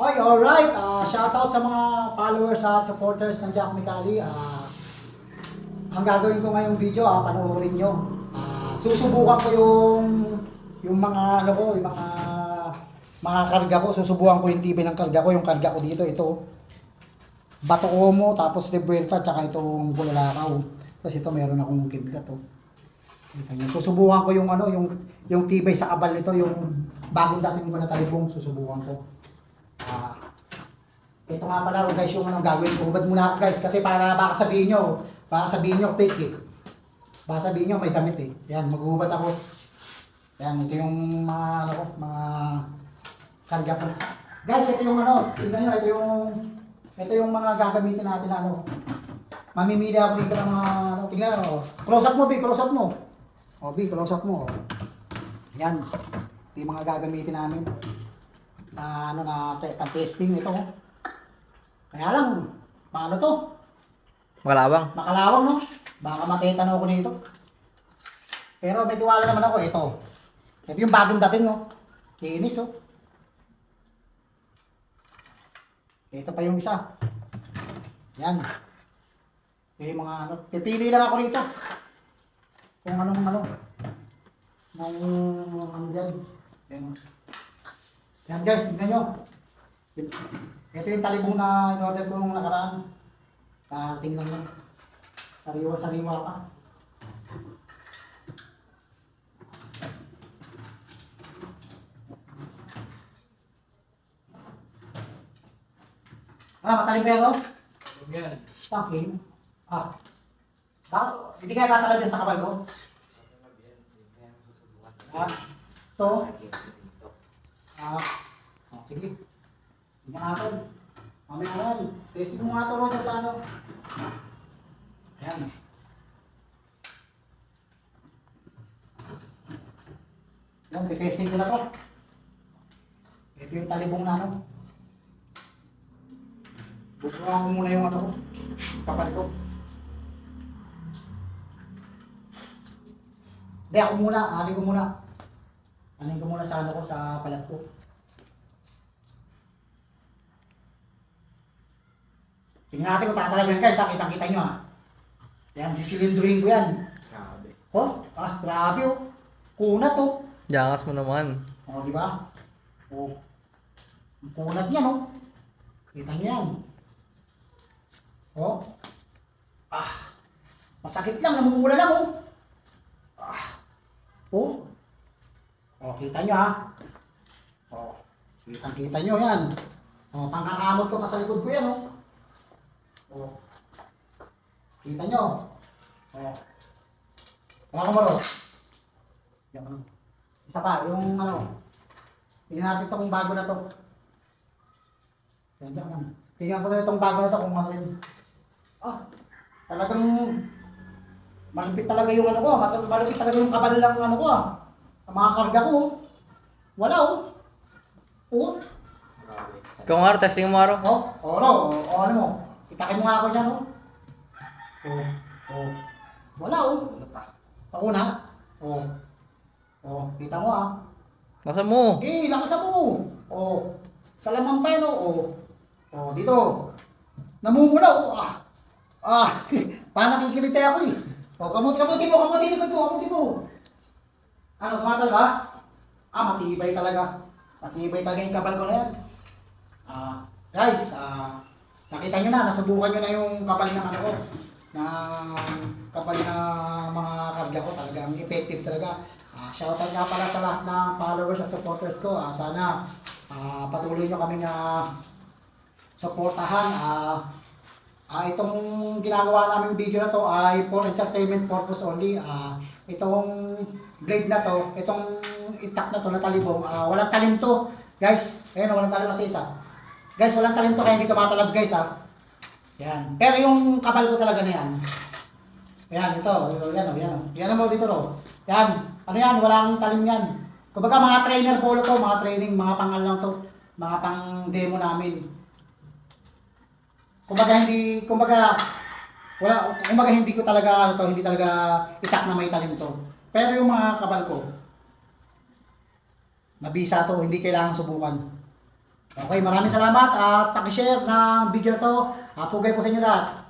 Oy, alright. Uh, shoutout sa mga followers at supporters ng Jack Mikali. Ah, ang gagawin ko ngayong video, ah, panoorin nyo. Ah, susubukan ko yung yung mga ano ko, yung mga mga karga ko. Susubukan ko yung TV ng karga ko. Yung karga ko dito, ito. Bato Omo, tapos Rebuelta, tsaka itong Bulalakaw. Tapos ito, meron akong kidlat, oh. Kita nyo. Susubukan ko yung ano, yung yung tibay sa kabal nito, yung bagong dating ko na talibong, susubukan ko. Ah, ito nga pala oh, guys yung anong gagawin ko. Hubad muna ako guys kasi para baka sabihin nyo, baka sabihin nyo fake eh. Baka sabihin nyo may damit eh. Yan, maghuhubad ako. Yan, ito yung mga ano ko, mga karga ko. Guys, ito yung ano, tingnan nyo, ito yung ito yung mga gagamitin natin na ano. Mamimili ako dito ng mga ano, tingnan mo. Close up mo, B, close up mo. O, B, close up mo. Yan. Ito yung mga gagamitin namin na ano na te- pang-testing ito. Kaya lang, paano to? Makalawang. Makalawang no? Baka matetano ako dito. Pero may tiwala naman ako, ito. Ito yung bagong dating no. Kinis oh. Ito pa yung isa. Yan. Ito yung mga ano. Pipili lang ako rito. Kung anong ano. Nung ano dyan. Yan. Yan guys, tignan nyo. Ito yung talibong na in-order ko nung nakaraan. Parating lang yan. Sariwa-sariwa pa. Ah, matalibero? Yan. Stocking? Ah. Bakit? Hindi kaya tatalab yan sa kapal ko? Ah. Ito? Ah. Oh, sige. Natin. Mamaya yan. Testing mo nga ito Roger sa ano. Ayan. Yan, testing ko na to. Ito yung talibong na ano. Buburan ko muna yung ano ko. Kapal ko. Hindi, ako muna. Alin ko muna. Alin ko muna sa ano ko, sa palat ko. Tingnan natin kung tatalab yan guys, ha? Kitang-kita nyo ha. Yan, sisilindruhin ko yan. Grabe. Oh, ah, grabe oh. Kunat oh. Jangas mo naman. O, di ba? O. Ang kunat niya, no? Kita niyo yan. O. Ah. Masakit lang, namumula lang, oh. Ah. O. O, kita niyo, ha? O. Kitang-kita niyo yan. O, pangkakamot ko ka sa likod ko yan, oh. O. Kita niyo. O. Wala ka maro. Yan, ano. Isa pa, yung ano, tingnan natin itong bago na to. Yan, lang. Tingnan ko itong bago na to kung ano yun. Ah, talagang malupit talaga yung ano ko, malupit talaga yung kabal lang ano ko ah. Ang mga karga ko, oh. wala oh. Oo. Ikaw nga, testing mo araw. Oh, oh, no, oh, oh, ano mo. Itakin mo nga ako dyan oh. Oh, oh. Wala oh. Pa? Pauna. Oh. Oh, kita mo ah. Nasa mo. Eh, lakasan mo. Oh. Sa lamang pa yan, oh. Oh, dito. Namumula, oh. Ah. Ah. Parang nakikilitay ako eh. Oh, kamuti, kamuti mo, kamuti mo, kamuti mo. Ano, tumatal ba? Ah, matibay talaga. Matibay talaga yung kapal ko na yan. Ah, guys, ah, nakita nyo na, nasubukan nyo na yung kapal ng ano ko. ng kapal na mga karga ko talagang effective talaga. Ah, shoutout nga pala sa lahat ng followers at supporters ko. Ah, sana ah, patuloy nyo kaming ah, supportahan. Ah, ah, itong ginagawa naming video na to ay for entertainment purpose only. Ah, itong blade na to, itong itak na to na talibong, ah, walang talim to. Guys, ayun, walang talim kasi isa. Guys, walang talim to kaya hindi tumatalab guys ha. Yan. Pero yung kapal ko talaga na yan. Yan, ito. Yan, oh, yan. oh. Yan mo dito, no. Yan. Ano yan? Walang talim yan. Kumbaga mga trainer polo to, mga training, mga pangal lang to. Mga pang demo namin. Kumbaga hindi, kumbaga, wala, kumbaga hindi ko talaga, ano to, hindi talaga itak na may talim to. Pero yung mga kapal ko, mabisa to, hindi kailangan subukan. Okay, maraming salamat at pakishare ng video to. Uh, pugay po sa inyo lahat.